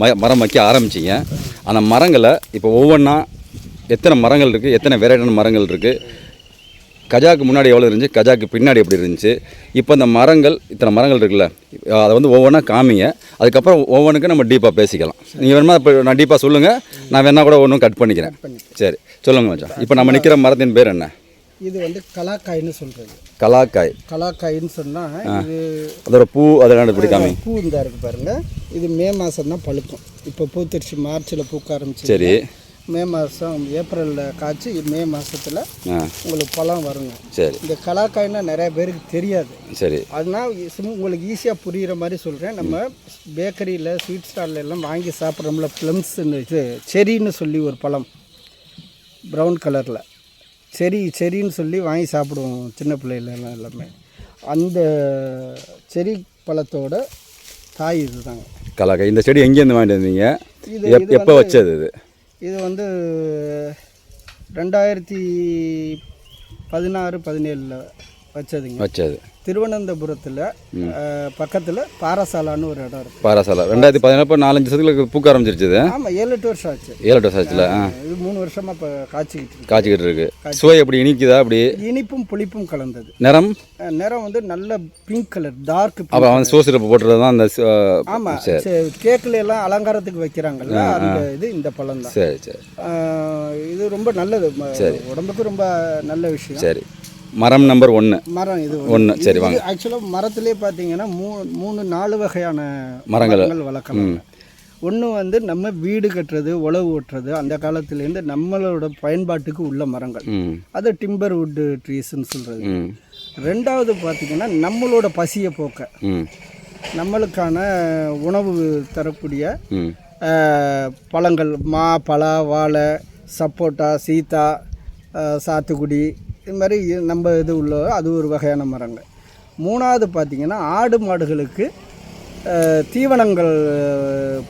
ம மரம் வைக்க ஆரம்பிச்சிங்க. அந்த மரங்களை இப்போ ஒவ்வொன்றா எத்தனை மரங்கள் இருக்குது எத்தனை வெரைட்டான மரங்கள் இருக்குது கஜாக்கு முன்னாடி எவ்வளோ இருந்துச்சு கஜாக்கு பின்னாடி எப்படி இருந்துச்சு இப்போ அந்த மரங்கள் இத்தனை மரங்கள் இருக்குல்ல அதை வந்து ஒவ்வொன்றா காமிங்க. அதுக்கப்புறம் ஒவ்வொன்றுக்கும் நம்ம டீப்பாக பேசிக்கலாம். நீங்கள் வேணுமா இப்போ நான் டீப்பாக சொல்லுங்கள் நான் வேணா கூட ஒன்றும் கட் பண்ணிக்கிறேன். சரி சொல்லுங்கள் மச்சான். இப்போ நம்ம நிற்கிற மரத்தின் பேர் என்ன? இது வந்து கலாக்காய்னு சொல்கிறது கலாக்காய். கலாக்காய்ன்னு சொன்னால் இது அதோட பூ அதெல்லாம் இப்படி காமி பூ இந்த இருக்கு பாருங்க. இது மே மாதம் தான் பழுக்கும். இப்போ பூத்திருச்சு மார்ச்சில் பூக்க ஆரம்பிச்சு சரி. மே மாதம் ஏப்ரலில் காய்ச்சி மே மாதத்தில் உங்களுக்கு பழம் வருங்க. சரி. இந்த கலாக்காய்னா நிறைய பேருக்கு தெரியாது. சரி. அதனால் உங்களுக்கு ஈஸியாக புரிகிற மாதிரி சொல்கிறேன் நம்ம பேக்கரியில் ஸ்வீட் ஸ்டால்ல எல்லாம் வாங்கி சாப்பிட்றோம்ல ப்ளம்ஸ்ன்னு இது செரின்னு சொல்லி ஒரு பழம். ப்ரௌன் கலரில் செரி செரின்னு சொல்லி வாங்கி சாப்பிடுவோம் சின்ன பிள்ளையில எல்லாம். அந்த செரி பழத்தோட காய் இதுதாங்க. கலாக்காய் இந்த செடி எங்கேருந்து வாங்கிட்டு வந்தீங்க? இது எப் எப்போ வச்சது இது இது? இது வந்து ரெண்டாயிரத்தி பதினாறு பதினேழில் வச்சதுங்க. வச்சது. திருவனந்தபுரத்தில் பக்கத்தில் பாரசாலான்னு ஒரு இடம் இருக்குது பாராசாலா. ரெண்டாயிரத்தி பதினேழு நாலஞ்சு வருஷத்துக்கு பூக்க ஆரம்பிச்சிருச்சு. ஆமாம் ஏழு எட்டு வருஷம் ஆச்சு. ஏழு எட்டு வருஷத்தில் ஆ. இது மூணு வருஷமாக இப்போ காய்ச்சிக்கிட்டு இருக்கு. காய்ச்சிக்கிட்டு இருக்கு. சுவை எப்படி இனிக்குதா அப்படி? இனிப்பும் புளிப்பும் கலந்தது. நிறம்? நிறம் வந்து நல்ல பிங்க் கலர் டார்க் அப்போ அவன் சோசிரப்பு போட்டுறது தான் அந்த சு- ஆமாம் கேக்கில் எல்லாம் அலங்காரத்துக்கு வைக்கிறாங்கல்ல அந்த இது இந்த பழம் தான் சரி. சரி இது ரொம்ப நல்லது. ம- உடம்புக்கு ரொம்ப நல்ல விஷயம். சரி. மரம் நம்பர் ஒன்று மரம் இது ஒன்று சரி வாங்க. ஆக்சுவலாக மரத்திலே பார்த்தீங்கன்னா மூ மூணு நாலு வகையான மரங்கள். வளர்க்கலாம். ஒன்று வந்து நம்ம வீடு கட்டுறது உழவு ஓட்டுறது அந்த காலத்துலேருந்து நம்மளோட பயன்பாட்டுக்கு உள்ள மரங்கள். அது டிம்பர் வுட்டு ட்ரீஸ்ன்னு சொல்கிறது ரெண்டாவது பார்த்திங்கன்னா நம்மளோட பசியை போக்க. நம்மளுக்கான உணவு தரக்கூடிய பழங்கள் மா பலா வாழை சப்போட்டா சீத்தா சாத்துக்குடி இது மாதிரி நம்ம இது உள்ள அது ஒரு வகையான மரங்கள். மூணாவது பார்த்திங்கன்னா ஆடு மாடுகளுக்கு தீவனங்கள்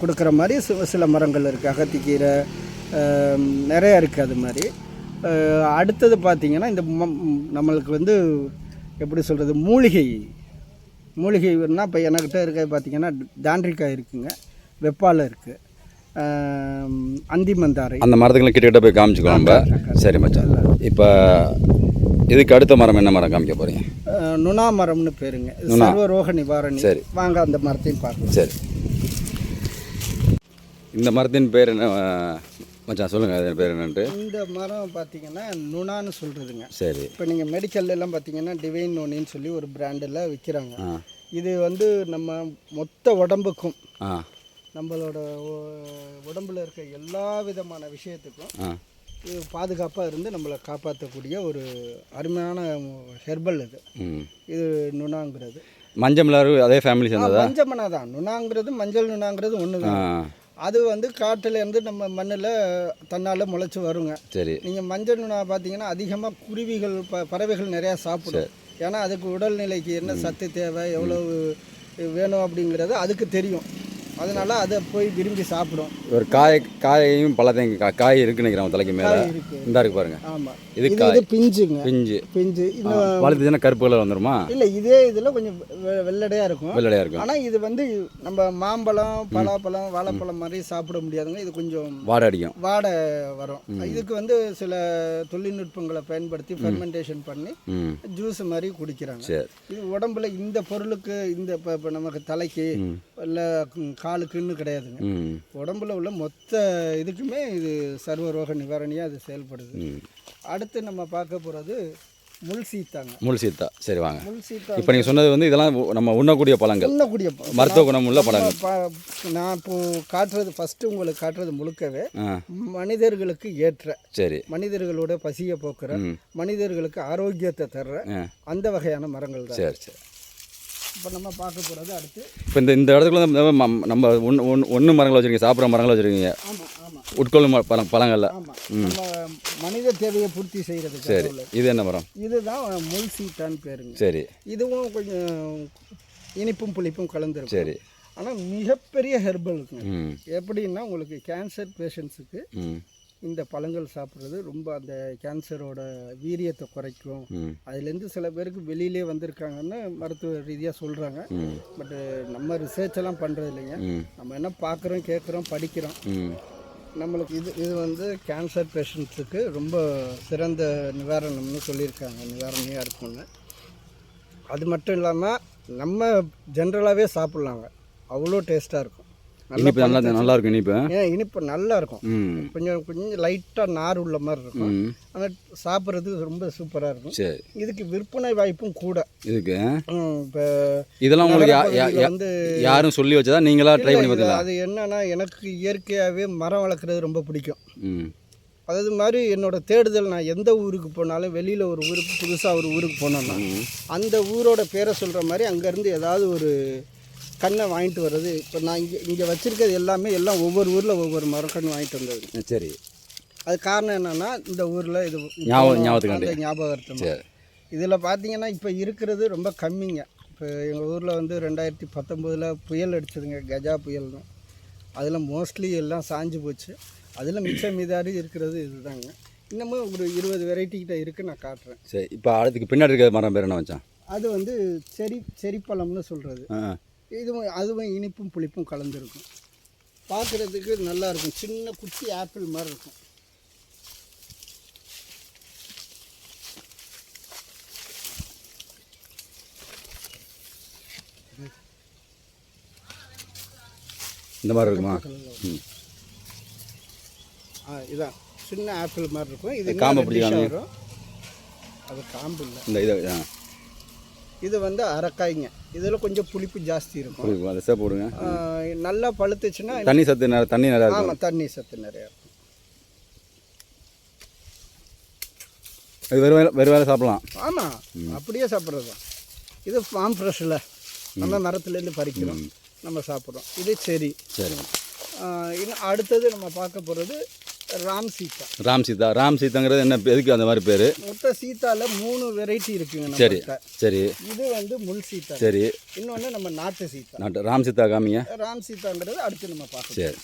கொடுக்குற மாதிரி சில மரங்கள் இருக்குது அகத்திக்கீரை நிறைய இருக்குது அது மாதிரி. அடுத்தது பார்த்திங்கன்னா இந்த நம்மளுக்கு வந்து எப்படி சொல்கிறது மூலிகை. மூலிகைன்னா இப்போ என்கிட்ட இருக்க பார்த்தீங்கன்னா தாண்டிக்காய் இருக்குங்க வெப்பாலை இருக்குது அந்தி மந்தாரை. அந்த மரத்துக்குள்ள கிட்ட கிட்ட போய் காமிச்சுக்கோ நம்ம. சரி மச்சான். இப்போ இதுக்கு அடுத்த மரம் என்ன மரம் காமிக்க போகிறீங்க நுணா மரம்னு பேருங்க. இது சர்வரோக நிவாரணி. சரி. வாங்க அந்த மரத்தையும் பார்க்கலாம். சரி. இந்த மரத்தின் பேர் என்ன மச்சான் சொல்லுங்கள் அதன் பேர் என்னன்ட்டு. இந்த மரம் பார்த்தீங்கன்னா நுணான்னு சொல்கிறதுங்க சரி. இப்போ நீங்கள் மெடிக்கல்ல எல்லாம் பார்த்தீங்கன்னா டிவைன் நோனின்னு சொல்லி ஒரு பிராண்டில் விற்கிறாங்க இது வந்து நம்ம மொத்த உடம்புக்கும் நம்மளோட உடம்புல இருக்க எல்லா விதமான விஷயத்துக்கும் பாதுகாப்பாக இருந்து நம்மளை காப்பாற்றக்கூடிய ஒரு அருமையான ஹெர்பல் இது. இது நுணாங்கிறது. மஞ்சள் மிளகு அதே ஃபேமிலி சேர்ந்ததா? மஞ்சமனா தான். நுணாங்கிறது மஞ்சள் நுணாங்கிறது ஒன்று தான். அது வந்து காட்டுல இருந்து நம்ம மண்ணில் தன்னால் முளைச்சி வருங்க. சரி. நீங்கள் மஞ்சள் நுணா பார்த்தீங்கன்னா அதிகமாக குருவிகள் ப பறவைகள் நிறையா சாப்பிடும். ஏன்னா அதுக்கு உடல்நிலைக்கு என்ன சத்து தேவை எவ்வளவு வேணும் அப்படிங்கிறது அதுக்கு தெரியும். அதனால அதை போய் விரும்பி சாப்பிடும். ஒரு காய் காயையும் பழத்தையும் காய் இருக்குன்னு நினைக்கிறேன் தலைக்கு மேலே. இந்த இருக்கு பாருங்க. ஆமாம் இது இது பிஞ்சுங்க. பிஞ்சு. பிஞ்சு. இன்னும் வளர்த்துச்சுன்னா கருப்பு கலர் வந்துருமா? இல்லை இதே இதில் கொஞ்சம் வெள்ளடையாக இருக்கும். வெள்ளடையாக இருக்கும். ஆனால் இது வந்து நம்ம மாம்பழம் பலாப்பழம் வாழைப்பழம் மாதிரி சாப்பிட முடியாதுங்க. இது கொஞ்சம் வாடை அடிக்கும். வாடை வரும். இதுக்கு வந்து சில தொழில்நுட்பங்களை பயன்படுத்தி ஃபெர்மெண்டேஷன் பண்ணி ஜூஸ் மாதிரி குடிக்கிறாங்க. இது உடம்புல இந்த பொருளுக்கு இந்த இப்போ இப்போ நமக்கு தலைக்கு இல்லை காலுக்குன்னு கிடையாதுங்க. உடம்புல உள்ள மொத்த இதுக்குமே இது சர்வரோக நிவாரணியாக அது செயல்படுது. அடுத்து நம்ம பார்க்க போகிறது முள் சீத்தாங்க. முள் சீத்தா. சரி வாங்க. முள் சீத்தா இப்போ நீங்கள் சொன்னது வந்து இதெல்லாம் நம்ம உண்ணக்கூடிய பழங்கள். உண்ணக்கூடிய மருத்துவ குணம் உள்ள பழங்கள். நான் இப்போ காட்டுறது ஃபஸ்ட்டு உங்களுக்கு காட்டுறது முழுக்கவே மனிதர்களுக்கு ஏற்ற சரி. மனிதர்களோட பசியை போக்குற மனிதர்களுக்கு ஆரோக்கியத்தை தர்ற அந்த வகையான மரங்கள் தான் சரி சரி. இப்போ நம்ம பார்க்க போகிறது அடுத்து. இப்போ இந்த இந்த இடத்துக்குள்ள நம்ம நம்ம ஒன்று ஒன்று ஒன்று மரங்கள் வச்சுருக்கீங்க சாப்பிட்ற மரங்கள் வச்சுருக்கீங்க. ஆமாம் ஆமாம் உட்கொள்ளும் பழம் பழங்களில். ஆமாம் நம்ம மனித தேவையை பூர்த்தி செய்கிறதுக்கு சரி. இது என்ன மரம்? இதுதான் முள் சீட்டான்னு பேருங்க. சரி. இதுவும் கொஞ்சம் இனிப்பும் புளிப்பும் கலந்துருக்கும். சரி. ஆனால் மிகப்பெரிய ஹெர்பல் இருக்குங்க எப்படின்னா உங்களுக்கு கேன்சர் பேஷண்ட்ஸுக்கு இந்த பழங்கள் சாப்பிட்றது ரொம்ப அந்த கேன்சரோட வீரியத்தை குறைக்கும். அதுலேருந்து சில பேருக்கு வெளியிலே வந்திருக்காங்கன்னு மருத்துவ ரீதியாக சொல்கிறாங்க பட்டு நம்ம ரிசர்ச் எல்லாம் பண்ணுறது இல்லைங்க நம்ம என்ன பார்க்குறோம் கேட்குறோம் படிக்கிறோம். நம்மளுக்கு இது இது வந்து கேன்சர் பேஷண்ட்ஸுக்கு ரொம்ப சிறந்த நிவாரணம்னு சொல்லியிருக்காங்க. நிவாரணையாக இருக்கும்னு. அது மட்டும் இல்லாமல் நம்ம ஜென்ரலாகவே சாப்பிட்லாங்க. அவ்வளோ டேஸ்ட்டாக இருக்கும். இனிப்பு நல்லா நல்லா இருக்கும் இனிப்பு. ஏன் இனிப்பு நல்லா இருக்கும் கொஞ்சம் கொஞ்சம் லைட்டாக நார் உள்ள மாதிரி இருக்கும். ஆனால் சாப்பிட்றதுக்கு ரொம்ப சூப்பராக இருக்கும். சரி. இதுக்கு விற்பனை வாய்ப்பும் கூட. இதுக்கு? இப்போ இதெல்லாம் உங்களுக்கு வந்து யாரும் சொல்லி வச்சதா? நீங்களா ட்ரை பண்ணி பார்த்தீங்களா? அது என்னன்னா எனக்கு இயற்கையாகவே மரம் வளர்க்குறது ரொம்ப பிடிக்கும். ம். அது மாதிரி என்னோட தேடுதல் நான் எந்த ஊருக்கு போனாலும் வெளியில் ஒரு ஊருக்கு புதுசாக ஒரு ஊருக்கு போனோம்னா அந்த ஊரோட பேரை சொல்கிற மாதிரி அங்கேருந்து ஏதாவது ஒரு கண்ணை வாங்கிட்டு வர்றது. இப்போ நான் இங்கே இங்கே வச்சுருக்கிறது எல்லாமே எல்லாம் ஒவ்வொரு ஊரில் ஒவ்வொரு மரக்கன்று வாங்கிட்டு வந்தது. சரி. அது காரணம் என்னென்னா இந்த ஊரில் இது ஞாபகம் ஞாபகார்த்தம். இதில் பார்த்தீங்கன்னா இப்போ இருக்கிறது ரொம்ப கம்மிங்க. இப்போ எங்கள் ஊரில் வந்து ரெண்டாயிரத்தி பத்தொம்போதில் புயல் அடிச்சதுங்க கஜா புயல்னு. அதில் மோஸ்ட்லி எல்லாம் சாஞ்சு போச்சு. அதில் மிச்சம் மீதாரி இருக்கிறது இதுதாங்க. இன்னமும் ஒரு இருபது வெரைட்டி கிட்ட இருக்குது நான் காட்டுறேன். சரி இப்போ அதுக்கு பின்னாடி இருக்கிற மரம் பேர் என்ன வச்சான் அது வந்து செரி செரிப்பழம்னு சொல்கிறது இதுவும் அதுவும் இனிப்பும் புளிப்பும் கலந்துருக்கும். பார்க்குறதுக்கு நல்லா இருக்கும் சின்ன குட்டி ஆப்பிள் மாதிரி இருக்கும். இந்த மாதிரி இருக்குமா? ஆ இதான் சின்ன ஆப்பிள் மாதிரி இருக்கும். இது காம்பை வரும். அது காம்பு இல்லை. இந்த இதை இது வந்து அரக்காய்ங்க. இதில் கொஞ்சம் புளிப்பு ஜாஸ்தி இருக்கும். புரியுது அதை போடுங்க. நல்லா பழுத்துச்சுன்னா தண்ணி சத்து நிறைய தண்ணி நிறையா இருக்கும். ஆமாம் தண்ணி சத்து நிறையா இருக்கும். இது வெறும் வேலை வெறும் வேலை சாப்பிடலாம். ஆமாம் அப்படியே சாப்பிட்றது தான். இது ஃபார்ம் ஃப்ரெஷ்ஷில் நம்ம மரத்துலேருந்து பறிக்கிறோம். நம்ம சாப்பிட்றோம். இது சரி சரி இன்னும் அடுத்தது நம்ம பார்க்க போகிறது ராம் சீதா. ராம் சீதா. ராம் சீதாங்கிறது என்ன எதுக்கு அந்த மாதிரி பேர்? மொத்த சீத்தால மூணு வெரைட்டி இருக்குங்க சரி சரி. இது வந்து முள் சீத்தா சரி. இன்னொன்று நம்ம நாட்டு சீத்தா நாட்டு ராம் சீதா காமிங்க. ராம் சீதாங்கிறது அடுத்து நம்ம பார்க்கலாம் சரி.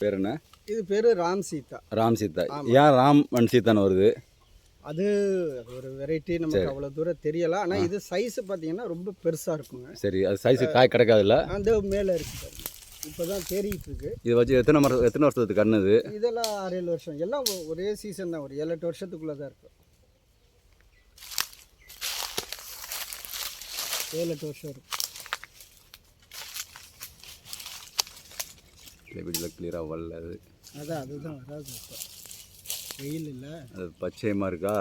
பேர் என்ன? இது பேர் ராம் சீதா. ராம் சீதா. ஏன் ராம் அண்ட் சீதான்னு வருது? அது ஒரு வெரைட்டி நமக்கு அவ்வளோ தூரம் தெரியல. ஆனால் இது சைஸ் பார்த்தீங்கன்னா ரொம்ப பெருசாக இருக்குங்க. சரி அது சைஸ் காய் கிடைக்காதுல்ல? அந்த மேலே இருக்கு பாருங்க. இப்போ தான் தேறிட்டு இருக்கு இது வச்சு எத்தனை மரம் எத்தனை வருஷத்துக்கு கண்ணு இது? இதெல்லாம் ஆறு ஏழு வருஷம். எல்லாம் ஒரே சீசன் தான். ஒரு ஏழு எட்டு வருஷத்துக்குள்ளே தான் இருக்கும். ஏழு எட்டு வருஷம் இருக்கும். இல்லை வீட்டில் கிளியராக வரல அது. அதான் அதுதான் வராது இப்போ. வெயில் இல்லை. அது பச்சையமாக இருக்கா?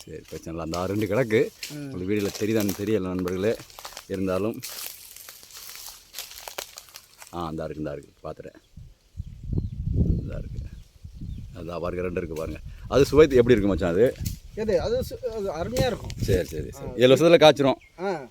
சரி பிரச்சனை இல்லை. அந்த ஆறு ரெண்டு கிடக்கு உங்களுக்கு வீடியோவில் தெரியுதான்னு தெரியல நண்பர்களே. இருந்தாலும் ஆ அந்த இருக்கு இந்த இருக்கு. பார்த்துட்டேன் இந்த இருக்கு. அதான் பாருங்க ரெண்டு இருக்குது பாருங்க. அது சுவை எப்படி இருக்கு மச்சான் அது? எது அது அருமையாக இருக்கும். சரி சரி சரி. ஏழு வருஷத்தில் காய்ச்சிரும்.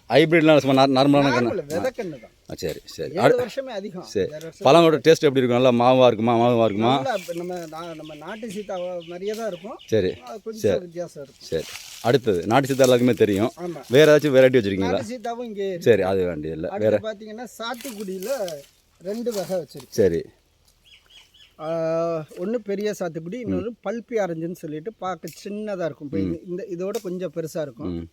ஹைப்ரிட்லாம் சும்மா நார்- நார்மலான கண்ணு. நார்மல் விதக்கண்ணு தான் சரி சரி. ஏழு வருஷமே அதிகம். சரி. பழங்களோட டேஸ்ட் எப்படி இருக்கும்? நல்லா மாவாக இருக்குமா மாவாக இருக்குமா? நம்ம நா- நம்ம நாட்டு சீதா மாதிரியே தான் இருக்கும். சரி கொஞ்சம் வித்தியாசம் இருக்கும். சரி. அடுத்தது நாட்டு சீத்தா எல்லாருக்குமே தெரியும். வேற ஏதாச்சும் வெரைட்டி வச்சுருக்கீங்களா? சீதாவும் இங்கே. சரி அது வேண்டியதில்லை. வேற? அடுத்து பார்த்தீங்கன்னா சாத்துக்குடியில் ரெண்டு வகை வச்சிருக்கு சரி. ஒன்று பெரிய சாத்துக்குடி இன்னொன்று பல்பி ஆரஞ்சுன்னு சொல்லிட்டு பார்க்க சின்னதாக இருக்கும். இப்போ இந்த இதோட கொஞ்சம் பெருசாக இருக்கும்.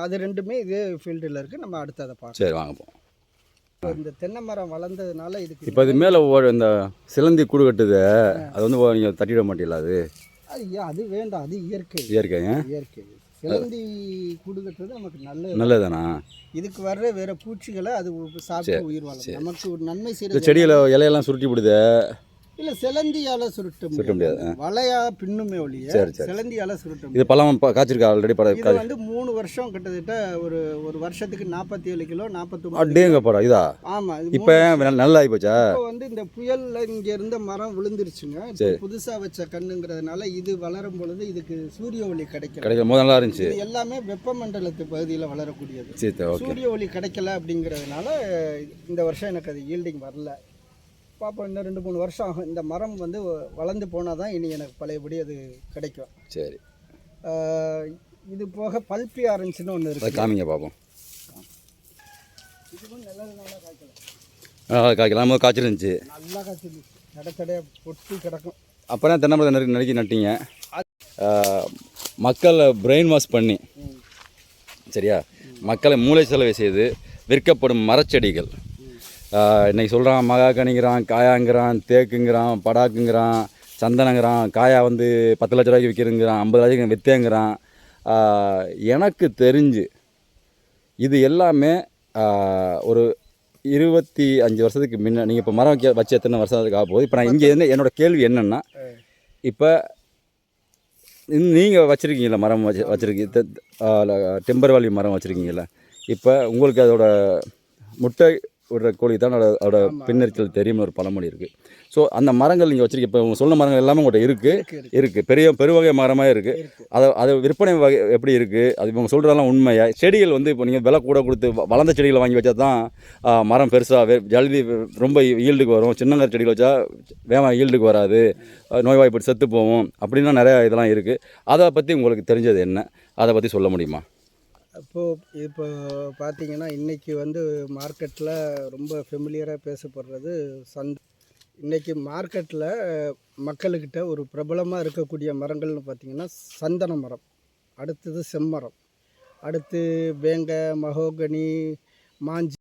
அது ரெண்டுமே இதே ஃபீல்டில் இருக்குது நம்ம அடுத்து அதை பார்க்கலாம். சரி வாங்க போவோம். இந்த தென்னை மரம் வளர்ந்ததுனால இதுக்கு இப்போ இது மேலே இந்த சிலந்தி கூடு கட்டுது. அது வந்து நீங்கள் தட்டிட மாட்டீங்களா அது? அது வேண்டாம். அது இயற்கை. இயற்கைங்க இயற்கை. சிலந்தி கூடு கட்டுறது நமக்கு நல்லது. நல்லதுதானா? இதுக்கு வர்ற வேற பூச்சிகளை அது சாப்பிட்டு உயிர் வாழும். நமக்கு ஒரு நன்மை செய்யறது செடியில் இலையெல்லாம் சுருட்டி விடுது இல்ல சிலந்தியால சுருட்ட சுருட்ட முடியாது, வலையா பின்னுமே ஒழிய சரி, சரி. சிலந்தியால சுருட்ட முடியாது. இது பழம் ப- காய்ச்சிருக்கா ஆல்ரெடி பழம் இது வந்து மூணு வருஷம் கிட்டத்தட்ட ஒரு ஒரு வருஷத்துக்கு நாற்பத்தி ஏழு கிலோ. நாற்பத்தொம்பது அடேங்க படம் இதா? ஆமா இது இப்போ நல்லா ஆகி போச்சா? இப்போ வந்து இந்த புயல்ல இங்க இருந்த மரம் விழுந்துருச்சுங்க. இப்போ புதுசா வச்ச கண்ணுங்கிறதுனால இது வளரும் பொழுது இதுக்கு சூரிய ஒளி கிடைக்கல. கிடைக்கும் போது நல்லா இருந்துச்சு. இது எல்லாமே வெப்பமண்டலத்து பகுதியில் வளரக்கூடியது. சரி ஓகே. சூரிய ஒளி கிடைக்கல அப்படிங்கிறதுனால இந்த வருஷம் எனக்கு அது ஈல்டிங் வரல. பார்ப்போம் இன்னும் ரெண்டு மூணு வருஷம் ஆகும். இந்த மரம் வந்து வளர்ந்து போனால் தான் இனி எனக்கு பழையபடி அது கிடைக்கும். சரி. இது போக பல்பி ஆரஞ்சுன்னு ஒன்று இருக்குது காமிங்க பார்ப்போம் இதுவும் நல்லது நல்லா காய்க்கல நல்லா காய்க்கலாம். போது காய்ச்சிருந்துச்சு. நல்லா காய்ச்சல் தடைத்தடையாக பொட்டி கிடக்கும். அப்புறம் தென்னை மரத்தை நறுக்கி நட்டீங்க. மக்களை பிரெயின் வாஷ் பண்ணி சரியா? மக்களை மூளை செலவை செய்து விற்கப்படும் மரச்செடிகள். இன்றைக்கி இன்னைக்கு சொல்கிறான் மகாக்கனிங்கிறான் காயாங்கிறான் தேக்குங்கிறான் படாக்குங்கிறான் சந்தனங்கிறான் காயா வந்து பத்து லட்ச ரூபாய்க்கு விற்கிறேங்கிறான் ஐம்பது ரூபாய்க்கு விற்றேங்கிறான் எனக்கு தெரிஞ்சு இது எல்லாமே ஒரு இருபத்தி அஞ்சு வருஷத்துக்கு முன்ன நீங்கள் இப்போ மரம் வைக்க வச்சு எத்தனை வருஷத்துக்கு ஆக போகுது? இப்போ நான் இங்கே இருந்து என்னோட கேள்வி என்னென்னா இப்போ நீங்கள் வச்சுருக்கீங்களா மரம் வச்சு வச்சுருக்கீங்க டெம்பர் வேல்யூ மரம் வச்சுருக்கீங்களா இப்போ உங்களுக்கு அதோட முட்டை விடுற கோழி தான் அதோட அதோட பின்னரிச்சல் தெரியும்னு ஒரு பழமொழி இருக்குது ஸோ அந்த மரங்கள் நீங்கள் வச்சுருக்கீங்க. இப்போ சொன்ன மரங்கள் எல்லாமே உங்கள்கிட்ட இருக்குது இருக்கு, இருக்கு. இருக்குது பெரிய பெருவகை மரமாக இருக்குது இருக்கு. அதை அது விற்பனை வகை எப்படி இருக்குது அது இவங்க சொல்கிறதெல்லாம் உண்மையா? செடிகள் வந்து இப்போ நீங்கள் விலை கூட கொடுத்து வளர்ந்த செடிகளை வாங்கி வச்சா தான் மரம் பெருசாக ஜல்தி ரொம்ப ஈல்டுக்கு வரும். சின்னங்கர் செடிகள் வச்சா வேகமாக ஈல்டுக்கு வராது. நோய்வாய்ப்பட்டு செத்து போகும். அப்படின்னா நிறையா இதெல்லாம் இருக்குது அதை பற்றி உங்களுக்கு தெரிஞ்சது என்ன? அதை பற்றி சொல்ல முடியுமா? இப்போது இப்போ பார்த்தீங்கன்னா இன்றைக்கி வந்து மார்க்கெட்டில் ரொம்ப ஃபெமிலியராக பேசப்படுறது சந்த். இன்றைக்கி மார்க்கெட்டில் மக்களுக்கிட்ட ஒரு பிரபலமாக இருக்கக்கூடிய மரங்கள்னு பார்த்திங்கன்னா சந்தன மரம். அடுத்தது செம்மரம். அடுத்து வேங்க மகோகனி மாஞ்சி